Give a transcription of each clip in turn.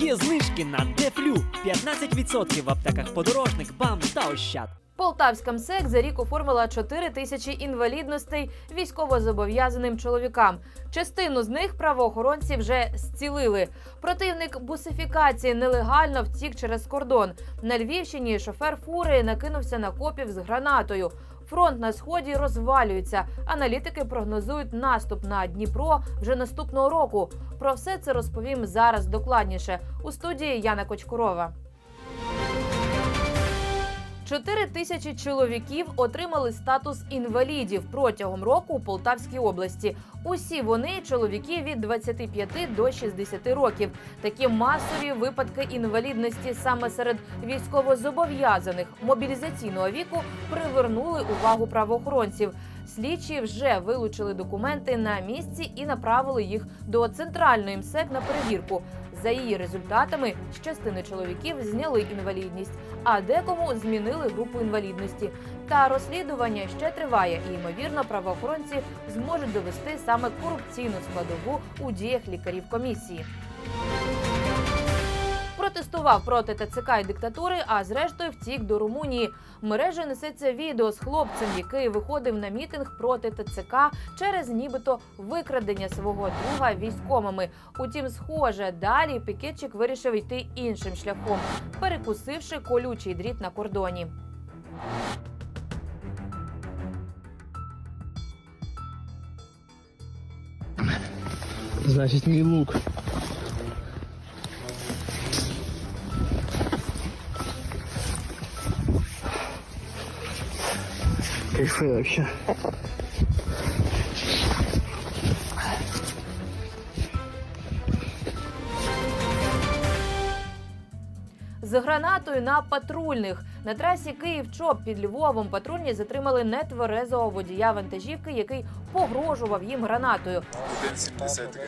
Є знижки на Дефлю 15% в аптеках подорожник, бам та ощад. Полтавська МСЕК за рік оформила 4 тисячі інвалідностей військовозобов'язаним чоловікам. Частину з них правоохоронці вже зцілили. Противник бусифікації нелегально втік через кордон. На Львівщині шофер фури накинувся на копів з гранатою. Фронт на сході розвалюється. Аналітики прогнозують наступ на Дніпро вже наступного року. Про все це розповім зараз докладніше у студії Яна Кочкурова. Чотири тисячі чоловіків отримали статус інвалідів протягом року у Полтавській області. Усі вони чоловіки від 25 до 60 років. Такі масові випадки інвалідності саме серед військовозобов'язаних мобілізаційного віку привернули увагу правоохоронців. Слідчі вже вилучили документи на місці і направили їх до центральної МСЕК на перевірку. За її результатами з частини чоловіків зняли інвалідність, а декому змінили групу інвалідності. Та розслідування ще триває, і ймовірно, правоохоронці зможуть довести саме корупційну складову у діях лікарів комісії. Протестував проти ТЦК і диктатури, а зрештою втік до Румунії. Мережею несеться відео з хлопцем, який виходив на мітинг проти ТЦК через нібито викрадення свого друга військовими. Утім, схоже, далі пікетчик вирішив йти іншим шляхом, перекусивши колючий дріт на кордоні. Значить, мій лук. Кайфи вообще. З гранатою на патрульних на трасі Київ-Чоп під Львовом патрульні затримали нетверезого водія вантажівки, який погрожував їм гранатою. 1,73.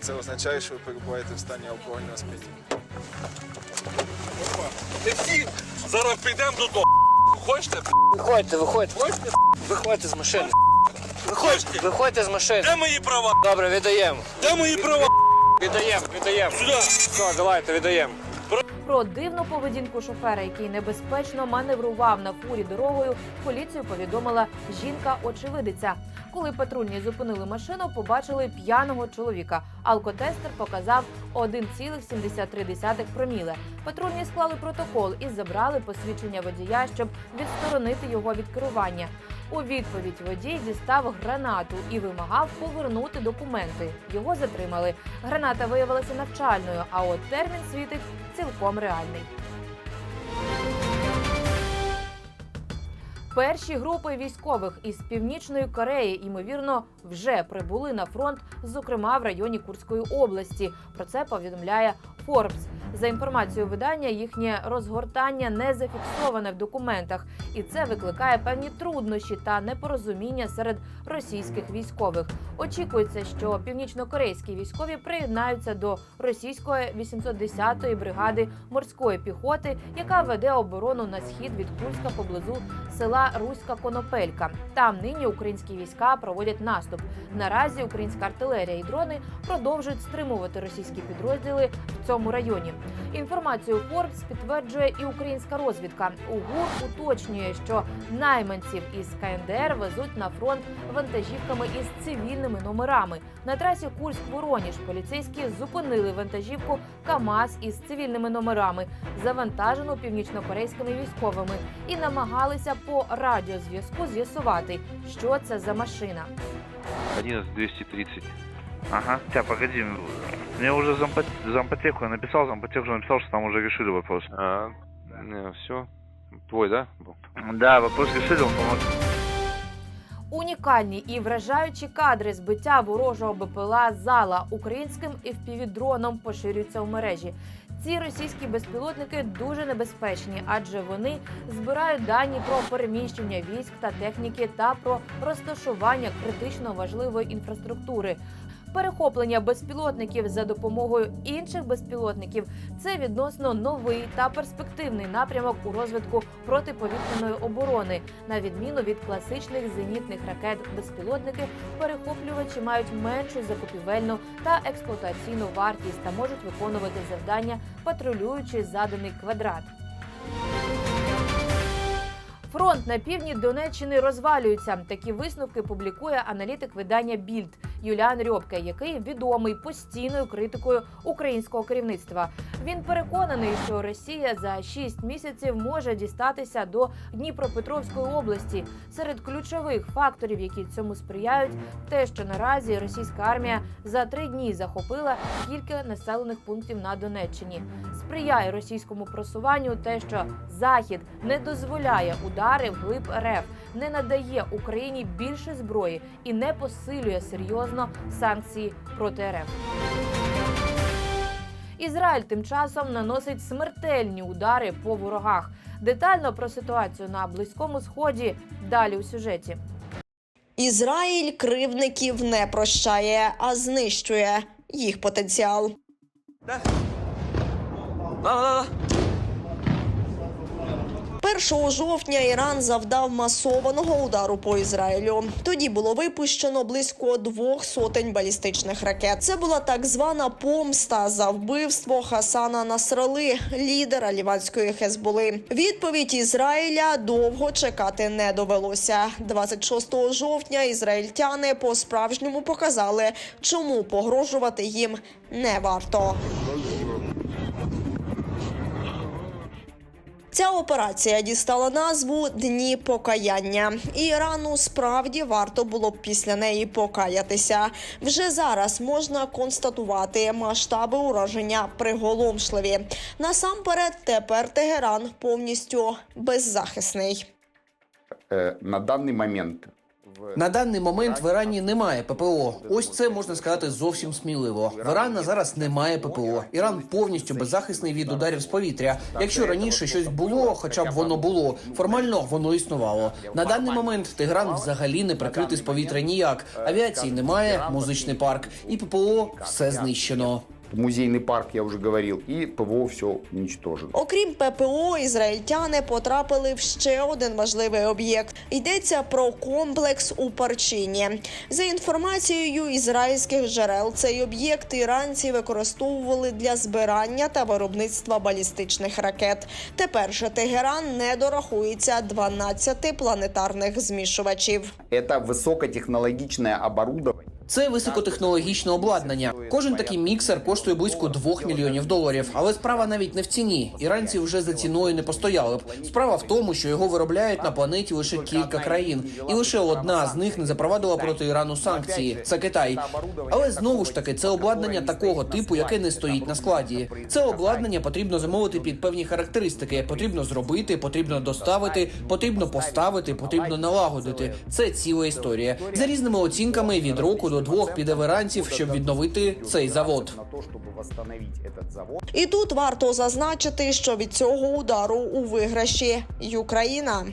Це означає, що ви перебуваєте в стані алкогольного сп'яніння. Ми всі зараз підемо додому. Хочете? Виходьте, виходьте. Виходьте з машини. Виходьте. Виходьте з машини. Де мої права? Добре, віддаємо. Де мої права? Віддаємо, віддаємо. Сюди. Все, давайте, віддаємо. Про дивну поведінку шофера, який небезпечно маневрував на фурі дорогою, поліцію повідомила жінка-очевидиця. Коли патрульні зупинили машину, побачили п'яного чоловіка. Алкотестер показав 1,73 проміле. Патрульні склали протокол і забрали посвідчення водія, щоб відсторонити його від керування. У відповідь водій дістав гранату і вимагав повернути документи. Його затримали. Граната виявилася навчальною, а от термін світить цілком реальний. Перші групи військових із північної Кореї ймовірно вже прибули на фронт, зокрема в районі Курської області. Про це повідомляє Forbes. За інформацією видання, їхнє розгортання не зафіксоване в документах, і це викликає певні труднощі та непорозуміння серед російських військових. Очікується, що північнокорейські військові приєднаються до російської 810-ї бригади морської піхоти, яка веде оборону на схід від Курська поблизу села Руська Конопелька. Там нині українські війська проводять наступ. Наразі українська артилерія і дрони продовжують стримувати російські підрозділи в цьому районі. Інформацію Forbes підтверджує і українська розвідка. УГУР уточнює, що найманців із КНДР везуть на фронт вантажівками із цивільними номерами. На трасі Курськ-Вороніж поліцейські зупинили вантажівку КАМАЗ із цивільними номерами, завантажену північнокорейськими військовими, і намагалися по радіозв'язку з'ясувати, що це за машина. 11 230. Ага, тебя погоди. Мне уже зампот... зампотеку я написал, зампотеку уже написал, что там уже решили вопрос. А, не, все. Твой, да? был? Да, вопрос решили, он помог. Унікальні і вражаючі кадри збиття ворожого БПЛА зала українським FPV-дроном поширюються в мережі. Ці російські безпілотники дуже небезпечні, адже вони збирають дані про переміщення військ та техніки та про розташування критично важливої інфраструктури. Перехоплення безпілотників за допомогою інших безпілотників це відносно новий та перспективний напрямок у розвитку протиповітряної оборони. На відміну від класичних зенітних ракет, безпілотники перехоплювачі мають меншу закупівельну та експлуатаційну вартість та можуть виконувати завдання, патрулюючи заданий квадрат. Фронт на півдні Донеччини розвалюється. Такі висновки публікує аналітик видання Більд Юліан Рьобке, який відомий постійною критикою українського керівництва. Він переконаний, що Росія за 6 місяців може дістатися до Дніпропетровської області. Серед ключових факторів, які цьому сприяють, те, що наразі російська армія за три дні захопила кілька населених пунктів на Донеччині. Сприяє російському просуванню те, що Захід не дозволяє удари вглиб РФ, не надає Україні більше зброї і не посилює серйозно санкції проти РФ. Ізраїль тим часом наносить смертельні удари по ворогах. Детально про ситуацію на близькому сході далі у сюжеті. Ізраїль кривдників не прощає, а знищує їх потенціал. 1 жовтня Іран завдав масованого удару по Ізраїлю. Тоді було випущено близько двох сотень балістичних ракет. Це була так звана помста за вбивство Хасана Насрали, лідера ліванської Хезболи. Відповідь Ізраїля довго чекати не довелося. 26 жовтня ізраїльтяни по справжньому показали, чому погрожувати їм не варто. Ця операція дістала назву Дні покаяння. І Ірану справді варто було б після неї покаятися. Вже зараз можна констатувати масштаби ураження приголомшливі. Насамперед, тепер Тегеран повністю беззахисний. Э, на даний момент На даний момент в Ірані немає ППО. Ось це можна сказати зовсім сміливо. В Ірана зараз немає ППО. Іран повністю беззахисний від ударів з повітря. Якщо раніше щось було, хоча б воно було, формально воно існувало. На даний момент Тегран взагалі не прикритий з повітря ніяк. Авіації немає, музичний парк і ППО все знищено музейный парк, я уже говорил, и ПВО все уничтожено. Окрім ППО, ізраїльтяни потрапили в ще один важливий об'єкт. Йдеться про комплекс у Парчині. За інформацією ізраїльських джерел, цей об'єкт іранці використовували для збирання та виробництва балістичних ракет. Тепер же Тегеран не дорахується 12 планетарних змішувачів. Это высокотехнологичное оборудование. це високотехнологічне обладнання. Кожен такий міксер коштує близько 2 мільйонів доларів. Але справа навіть не в ціні. Іранці вже за ціною не постояли б. Справа в тому, що його виробляють на планеті лише кілька країн, і лише одна з них не запровадила проти Ірану санкції. Це Китай. Але знову ж таки, це обладнання такого типу, яке не стоїть на складі. Це обладнання потрібно замовити під певні характеристики. Потрібно зробити, потрібно доставити, потрібно поставити, потрібно налагодити. Це ціла історія. За різними оцінками від року до двох піде в щоб відновити цей завод. На то, чтобы восстановить завод. І тут варто зазначити, що від цього удару у виграші й Україна.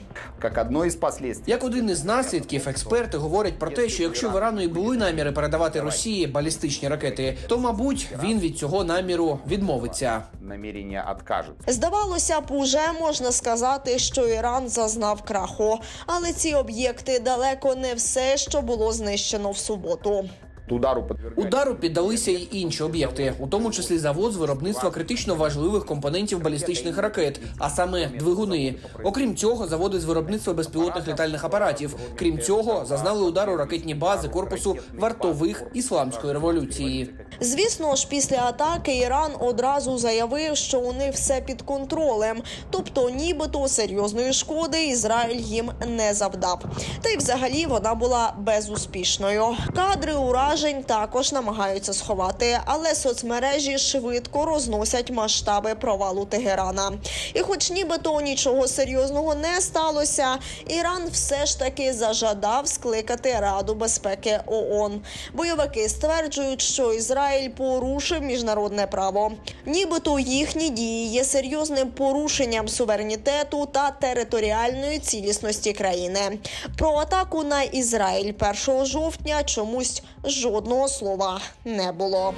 Як один із наслідків, експерти говорять про те, що якщо в Ірану і були наміри передавати Росії балістичні ракети, то мабуть він від цього наміру відмовиться. Намерение откажет. Здавалося б, уже можна сказати, що Іран зазнав краху, але ці об'єкти далеко не все, що було знищено в суботу. Удару. Удару піддалися й інші об'єкти, у тому числі завод з виробництва критично важливих компонентів балістичних ракет, а саме двигуни. Окрім цього, заводи з виробництва безпілотних літальних апаратів. Крім цього, зазнали удару ракетні бази корпусу вартових ісламської революції. Звісно ж, після атаки Іран одразу заявив, що у них все під контролем, тобто, нібито серйозної шкоди Ізраїль їм не завдав. Та й взагалі вона була безуспішною. Кадри уражень також намагаються сховати, але соцмережі швидко розносять масштаби провалу Тегерана. І, хоч нібито нічого серйозного не сталося, Іран все ж таки зажадав скликати Раду безпеки ООН. Бойовики стверджують, що Ізраїль порушив міжнародне право. Нібито їхні дії є серйозним порушенням суверенітету та територіальної цілісності країни. Про атаку на Ізраїль 1 жовтня чомусь жодної жодного слова не було.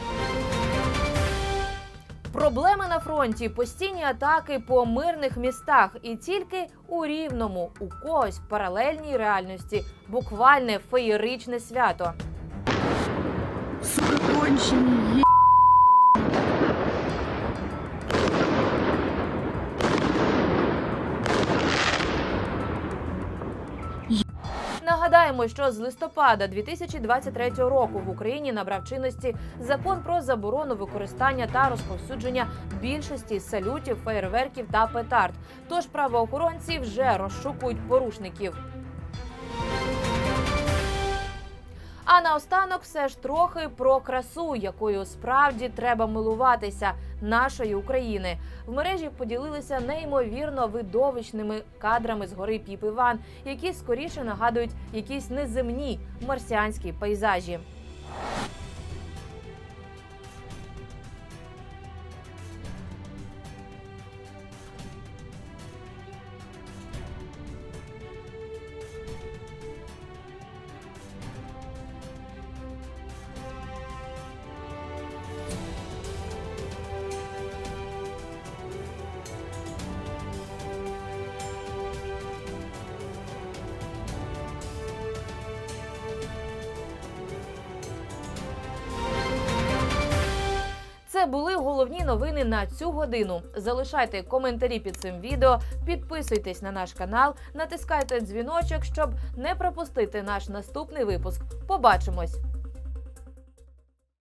Проблеми на фронті, постійні атаки по мирних містах, і тільки у рівному у когось в паралельній реальності буквальне феєричне свято. Нагадаємо, що з листопада 2023 року в Україні набрав чинності закон про заборону використання та розповсюдження більшості салютів, фейерверків та петард. Тож правоохоронці вже розшукують порушників. А наостанок все ж трохи про красу, якою справді треба милуватися нашої України. В мережі поділилися неймовірно видовищними кадрами з гори Піп-Іван, які скоріше нагадують якісь неземні марсіанські пейзажі. Це були головні новини на цю годину. Залишайте коментарі під цим відео, підписуйтесь на наш канал, натискайте дзвіночок, щоб не пропустити наш наступний випуск. Побачимось!